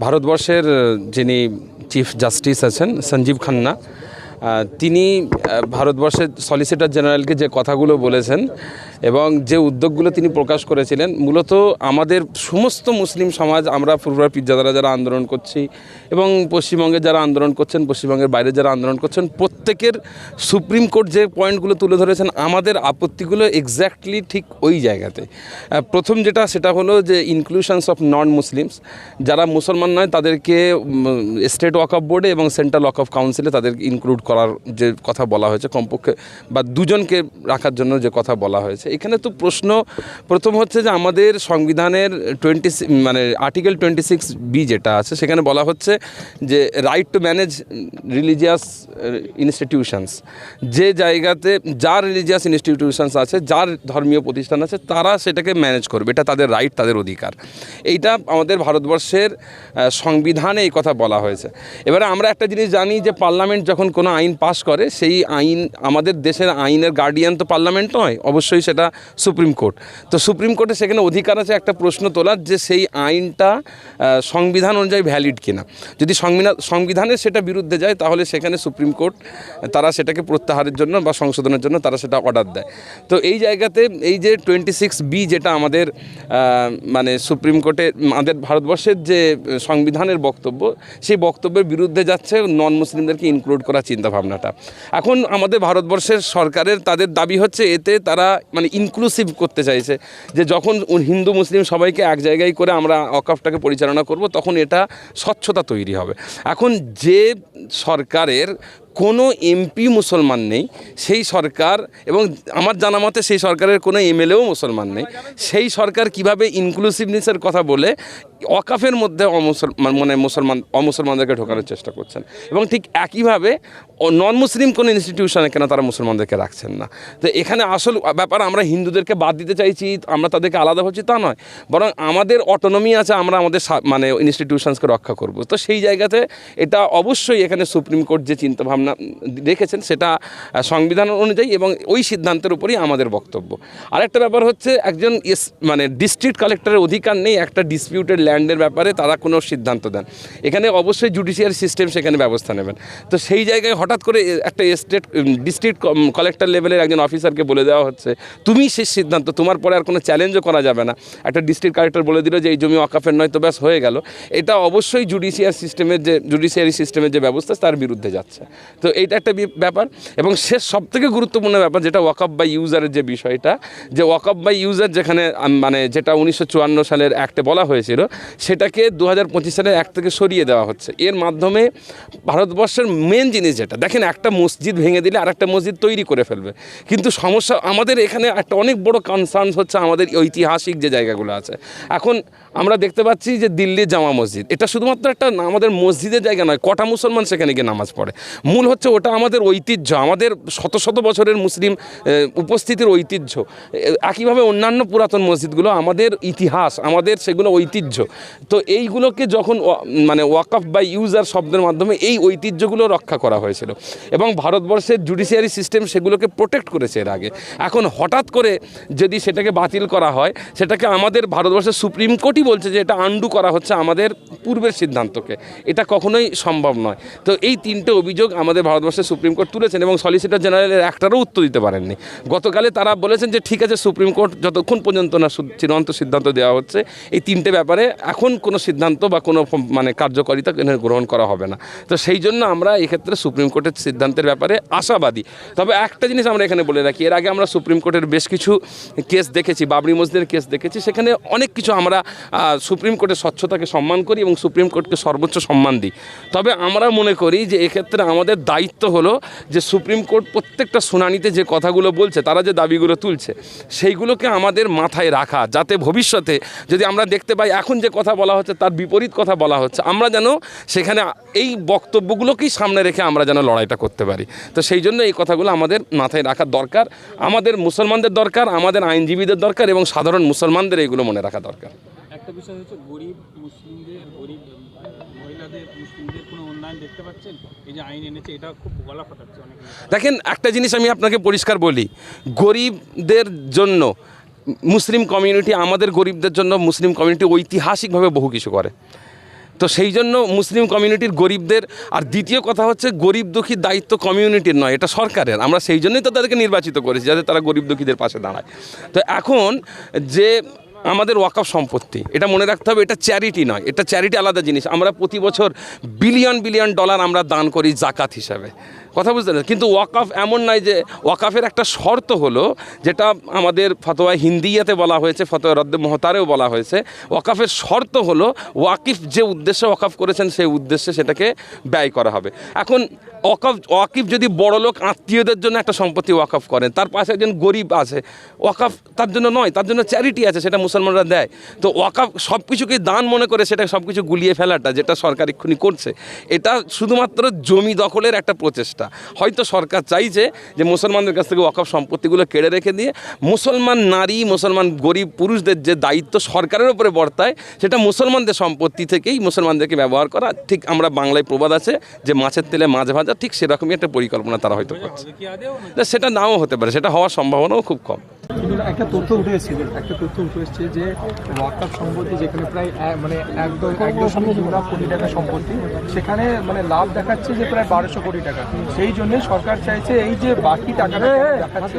ভারতবর্ষের যিনি chief justice আছেন সঞ্জীব খান্না তিনি ভারতবর্ষের সলিসিটর জেনারেলকে যে কথাগুলো বলেছেন এবং যে উদ্যোগগুলো তিনি প্রকাশ করেছিলেন, মূলত আমাদের সমস্ত মুসলিম সমাজ, আমরা ফুরফুরা পিজ্জাদারা যারা আন্দোলন করছি এবং পশ্চিমবঙ্গে যারা আন্দোলন করছেন, পশ্চিমবঙ্গের বাইরে যারা আন্দোলন করছেন, প্রত্যেকের সুপ্রিম কোর্ট যে পয়েন্টগুলো তুলে ধরেছেন, আমাদের আপত্তিগুলো এক্স্যাক্টলি ঠিক ওই জায়গাতে। প্রথম যেটা, সেটা হলো যে ইনক্লুশনস অফ নন মুসলিমস যারা মুসলমান নয়, তাদেরকে স্টেট ওয়াক অফ বোর্ডে এবং সেন্ট্রাল ওয়াক অফ কাউন্সিলে তাদেরকে ইনক্লুড করার যে কথা বলা হয়েছে, কমপক্ষে বা দুজনকে রাখার জন্য যে কথা বলা হয়েছে। এখানে তো প্রশ্ন প্রথম হচ্ছে যে আমাদের সংবিধানের টোয়েন্টি মানে আর্টিকেল টোয়েন্টি সিক্স বি যেটা আছে, সেখানে বলা হচ্ছে যে right to manage religious institutions যে জায়গাতে যার রিলিজিয়াস ইনস্টিটিউশনস আছে যার ধর্মীয় প্রতিষ্ঠান আছে, তারা সেটাকে ম্যানেজ করবে। এটা তাদের রাইট তাদের অধিকার। এইটা আমাদের ভারতবর্ষের সংবিধানে এই কথা বলা হয়েছে। এবারে আমরা একটা জিনিস জানি যে পার্লামেন্ট যখন কোনো আইন পাস করে, সেই আইন, আমাদের দেশের আইনের গার্ডিয়ান তো পার্লামেন্ট নয়, অবশ্যই সেটা সুপ্রিম কোর্ট। তো সুপ্রিম কোর্টে সেখানে অধিকার আছে একটা প্রশ্ন তোলার যে সেই আইনটা সংবিধান অনুযায়ী ভ্যালিড কিনা। যদি সংবিধান সংবিধানের সেটা বিরুদ্ধে যায়, তাহলে সেখানে সুপ্রিম কোর্ট, তারা সেটাকে প্রত্যাহারের জন্য বা সংশোধনের জন্য তারা সেটা অর্ডার দেয়। তো এই জায়গাতে এই যে টোয়েন্টি সিক্স বি যেটা আমাদের মানে সুপ্রিম কোর্টে আমাদের ভারতবর্ষের যে সংবিধানের বক্তব্য, সেই বক্তব্যের বিরুদ্ধে যাচ্ছে নন মুসলিমদেরকে ইনক্লুড করার চিন্তাভাবনাটা। এখন আমাদের ভারতবর্ষের সরকারের তাদের দাবি হচ্ছে, এতে তারা মানে ইনক্লুসিভ করতে চাইছে, যে যখন হিন্দু, মুসলিম সবাইকে এক জায়গায় করে আমরা অকাফটাকে পরিচালনা করব, তখন এটা স্বচ্ছতা তৈরি হবে। এখন যে সরকারের কোনো এমপি মুসলমান নেই, সেই সরকার এবং আমার জানা মতে সেই সরকারের কোনো এমএলএও মুসলমান নেই। সেই সরকার কীভাবে ইনক্লুসিভনেসের কথা বলে অকাফের মধ্যে অমুসলমান মানে মুসলমান, অমুসলমানদেরকে ঢোকানোর চেষ্টা করছেন। এবং ঠিক একইভাবে নন মুসলিম কোনো ইনস্টিটিউশনে কেন তারা মুসলমানদেরকে রাখছেন না? তো এখানে আসল ব্যাপার, আমরা হিন্দুদেরকে বাদ দিতে চাইছি, আমরা তাদেরকে আলাদা হচ্ছি তা নয়। বরং আমাদের অটোনমি আছে, আমরা আমাদের মানে ইনস্টিটিউশনসকে রক্ষা করব। তো সেই জায়গাতে এটা অবশ্যই এখানে সুপ্রিম কোর্ট যে চিন্তাভাবনা রেখেছেন সেটা সংবিধান অনুযায়ী এবং ওই সিদ্ধান্তের উপরই আমাদের বক্তব্য। আরেকটা ব্যাপার হচ্ছে, একজন এস মানে ডিস্ট্রিক্ট কালেক্টরের অধিকার নেই, একটা ডিসপিউটেড ল্যান্ডের ব্যাপারে তারা কোনো সিদ্ধান্ত দেন। এখানে অবশ্যই জুডিশিয়ারি সিস্টেম সেখানে ব্যবস্থা নেবেন। তো সেই জায়গায় হঠাৎ করে একটা স্টেট ডিস্ট্রিক্ট কালেক্টর লেভেলের একজন অফিসারকে বলে দেওয়া হচ্ছে, তুমি সেই সিদ্ধান্ত, তোমার পরে আর কোনো চ্যালেঞ্জও করা যাবে না। একটা ডিস্ট্রিক্ট কালেক্টর বলে দিল যে, এই জমি অকাফের নয় তো ব্যাস, হয়ে গেল। এটা অবশ্যই জুডিশিয়ার সিস্টেমের যে, জুডিশিয়ারি সিস্টেমের যে ব্যবস্থা, তার বিরুদ্ধে যাচ্ছে। তো এইটা একটা ব্যাপার। এবং শেষ সবথেকে গুরুত্বপূর্ণ ব্যাপার যেটা ওয়াকআপ বাই ইউজারের যে বিষয়টা, যে ওয়াকআপ বাই ইউজার যেখানে মানে যেটা উনিশশো চুয়ান্ন সালের অ্যাক্টে বলা হয়েছিল, সেটাকে দু হাজার পঁচিশ সালের অ্যাক্ট থেকে সরিয়ে দেওয়া হচ্ছে। এর মাধ্যমে ভারতবর্ষের মেন জিনিস যেটা, দেখেন একটা মসজিদ ভেঙে দিলে আরেকটা মসজিদ তৈরি করে ফেলবে। কিন্তু সমস্যা, আমাদের এখানে একটা অনেক বড় কনসার্ন হচ্ছে আমাদের ঐতিহাসিক যে জায়গাগুলো আছে। এখন আমরা দেখতে পাচ্ছি যে দিল্লির জামা মসজিদ, এটা শুধুমাত্র একটা আমাদের মসজিদের জায়গা নয়, কটা মুসলমান সেখানে গিয়ে নামাজ পড়ে। মূল হচ্ছে ওটা আমাদের ঐতিহ্য, আমাদের শত শত বছরের মুসলিম উপস্থিতির ঐতিহ্য। একইভাবে অন্যান্য পুরাতন মসজিদগুলো আমাদের ইতিহাস, আমাদের সেগুলো ঐতিহ্য। তো এইগুলোকে যখন মানে ওয়াকফ বা ইউজার শব্দের মাধ্যমে এই ঐতিহ্যগুলো রক্ষা করা হয়েছিল। এবং ভারতবর্ষের জুডিশিয়ারি সিস্টেম সেগুলোকে প্রোটেক্ট করেছে এর আগে। এখন হঠাৎ করে যদি সেটাকে বাতিল করা হয়, সেটাকে আমাদের ভারতবর্ষের সুপ্রিম কোর্টই বলছে যে এটা আন্ডু করা হচ্ছে আমাদের পূর্বের সিদ্ধান্তকে। এটা কখনোই সম্ভব নয়। তো এই তিনটে অভিযোগ আমাদের ভারতবর্ষের সুপ্রিম কোর্ট তুলেছেন এবং সলিসিটর জেনারেলের একটারও উত্তর দিতে পারেননি। গতকালে তারা বলেছেন যে, ঠিক আছে, সুপ্রিম কোর্ট যতক্ষণ পর্যন্ত না চূড়ান্ত সিদ্ধান্ত দেওয়া হচ্ছে, এই তিনটে ব্যাপারে এখন কোনো সিদ্ধান্ত বা কোনো মানে কার্যকারিতা গ্রহণ করা হবে না। তো সেই জন্য আমরা এক্ষেত্রে সুপ্রিম কোর্টের সিদ্ধান্তের ব্যাপারে আশাবাদী। তবে একটা জিনিস আমরা এখানে বলে রাখি, এর আগে আমরা সুপ্রিম কোর্টের বেশ কিছু কেস দেখেছি, বাবরি মসজিদের কেস দেখেছি, সেখানে অনেক কিছু আমরা সুপ্রিম কোর্টের স্বচ্ছতাকে সম্মান করি এবং সুপ্রিম কোর্টকে সর্বোচ্চ সম্মান দিই। তবে আমরা মনে করি যে, এক্ষেত্রে আমাদের দায়িত্ব হলো যে সুপ্রিম কোর্ট প্রত্যেকটা শুনানিতে যে কথাগুলো বলছে, তারা যে দাবিগুলো তুলছে, সেইগুলোকে আমাদের মাথায় রাখা যাতে ভবিষ্যতে যদি আমরা দেখতে পাই এখন যে কথা বলা হচ্ছে, তার বিপরীত কথা বলা হচ্ছে, আমরা যেন সেখানে এই বক্তব্যগুলোকেই সামনে রেখে আমরা যেন লড়াইটা করতে পারি। তো সেই জন্য এই কথাগুলো আমাদের মাথায় রাখার দরকার। আমাদের মুসলমানদের দরকার, আমাদের আইনজীবীদের দরকার এবং সাধারণ মুসলমানদের এইগুলো মনে রাখা দরকার। একটা বিষয় হচ্ছে গরিব মুসলিমদের, গরিব মহিলাদের, মুসলিমদের কোনো উন্নয়ন দেখতে পাচ্ছেন? এই যে আইন এনেছে, এটা খুব গলা ফাটাচ্ছে অনেক দেখেন, একটা জিনিস আমি আপনাকে পরিষ্কার বলি। গরিবদের জন্য মুসলিম কমিউনিটি আমাদের গরিবদের জন্য মুসলিম কমিউনিটি ঐতিহাসিকভাবে বহু কিছু করে। তো সেই জন্য মুসলিম কমিউনিটির গরিবদের, আর দ্বিতীয় কথা হচ্ছে গরিব দুঃখীর দায়িত্ব কমিউনিটির নয়, এটা সরকারের। আমরা সেই জন্যই তো তাদেরকে নির্বাচিত করেছি, যাতে তারা গরিব দুঃখীদের পাশে দাঁড়ায়। তো এখন যে আমাদের ওয়াকফ সম্পত্তি। এটা মনে রাখতে হবে, এটা চ্যারিটি নয়, এটা চ্যারিটি আলাদা জিনিস। আমরা প্রতি বছর বিলিয়ন বিলিয়ন ডলার আমরা দান করি জাকাত হিসাবে। কথা বুঝতে পারছেন? কিন্তু ওয়াকফ এমন নয় যে ওয়াকফের একটা শর্ত হলো, যেটা আমাদের ফতোয়া হিন্দিয়াতে বলা হয়েছে, ফতোয়া রদ্দ মহতারেও বলা হয়েছে ওয়াকফের শর্ত হলো ওয়াকিফ যে উদ্দেশ্যে ওয়াকফ করেছেন, সেই উদ্দেশ্যে সেটাকে ব্যয় করা হবে। এখন ওয়াকফ ওয়াকিফ যদি বড় লোক আত্মীয়দের জন্য একটা সম্পত্তি ওয়াকফ করেন, তার পাশে একজন গরিব আছে ওয়াকফ তার জন্য নয়, তার জন্য চ্যারিটি আছে, সেটা মুসলমানরা দেয়। তো ওয়াকফ সব কিছুকে দান মনে করে সেটা সব কিছু গুলিয়ে ফেলাটা যেটা সরকার এক্ষুনি করছে এটা শুধুমাত্র জমি দখলের একটা প্রচেষ্টা। হয়তো সরকার চাইছে যে মুসলমানদের কাছ থেকে ওয়াকফ সম্পত্তিগুলো কেড়ে রেখে দিয়ে মুসলমান নারী মুসলমান গরিব পুরুষদের যে দায়িত্ব সরকারের উপরে বর্তায় সেটা মুসলমানদের সম্পত্তি থেকেই মুসলমানদেরকে ব্যবহার করা। ঠিক আমরা বাংলায় প্রবাদ আছে যে মাছের তেলে মাছ ভাজা ঠিক সেরকমই একটা পরিকল্পনা তারা হয়তো করছে। সেটা নাও হতে পারে সেটা হওয়ার সম্ভাবনাও খুব কম। একটা তথ্য উঠে এসেছে একটা তথ্য উঠে এসেছে যে ওয়াকআপ সম্পত্তি যেখানে প্রায় মানে একদম এক দশমিক দু লাখ কোটি টাকা সম্পত্তি সেখানে মানে লাভ দেখাচ্ছে যে প্রায় বারোশো কোটি টাকা। সেই জন্য সরকার চাইছে এই যে বাকি টাকাটা দেখাচ্ছে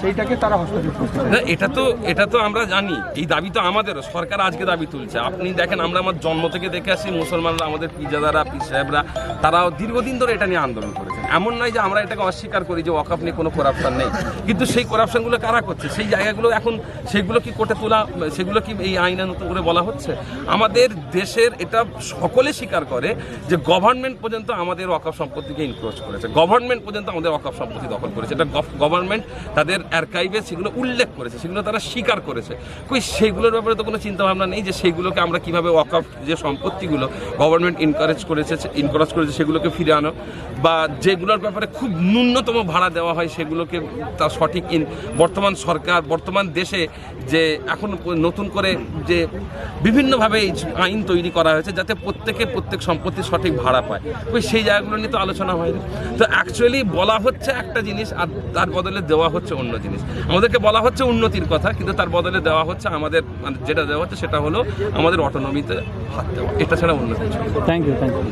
সেইটাকে তারা হস্তক্ষেপ করতে না এটা তো এটা তো আমরা জানি এই দাবি তো আমাদের সরকার আজকে দাবি তুলছে। আপনি দেখেন আমরা আমার জন্ম থেকে দেখে আসি মুসলমানরা আমাদের পিজাদারা পীর সাহেবরা তারাও দীর্ঘদিন ধরে এটা নিয়ে আন্দোলন করেছেন এমন নয় যে আমরা এটাকে অস্বীকার করি যে ওয়াকাফ নিয়ে কোনো করাপশন নেই। কিন্তু সেই করাপশনগুলো কারা করছে? সেই জায়গাগুলো এখন সেগুলো কি কোর্টে তোলা, সেগুলো কি এই আইনে নতুন করে বলা হচ্ছে? আমাদের দেশের এটা সকলে স্বীকার করে যে গভর্নমেন্ট পর্যন্ত আমাদের ওয়াকফ সম্পত্তিকে ইনক্রোচ করেছে। গভর্নমেন্ট পর্যন্ত আমাদের ওয়াকফ সম্পত্তি দখল করেছে। এটা গভর্নমেন্ট তাদের অ্যার্কাইভে সেগুলো উল্লেখ করেছে, সেগুলো তারা স্বীকার করেছে। কই সেগুলোর ব্যাপারে তো কোনো চিন্তা ভাবনা নেই যে সেগুলোকে আমরা কীভাবে ওয়াকফ যে সম্পত্তিগুলো গভর্নমেন্ট ইনকারেজ করেছে ইনকারেজ করেছে সেগুলোকে ফিরে আনো? বা যেগুলোর ব্যাপারে খুব ন্যূনতম ভাড়া দেওয়া হয় সেগুলোকে তার সঠিক ইন বর্তমান সরকার, বর্তমান দেশে যে এখন নতুন করে যে বিভিন্নভাবে এই আইন তৈরি করা হয়েছে যাতে প্রত্যেকে প্রত্যেক সম্পত্তির সঠিক ভাড়া পায়। ওই সেই জায়গাগুলো নিয়ে তো আলোচনা হয়নি। তো অ্যাকচুয়ালি বলা হচ্ছে একটা জিনিস আর তার বদলে দেওয়া হচ্ছে অন্য জিনিস। আমাদেরকে বলা হচ্ছে উন্নতির কথা, কিন্তু তার বদলে দেওয়া হচ্ছে আমাদের মানে যেটা দেওয়া হচ্ছে সেটা হলো আমাদের অটোনমিতে হাত দেওয়া। এটা ছাড়া অন্য কিছু থ্যাংক ইউ থ্যাংক ইউ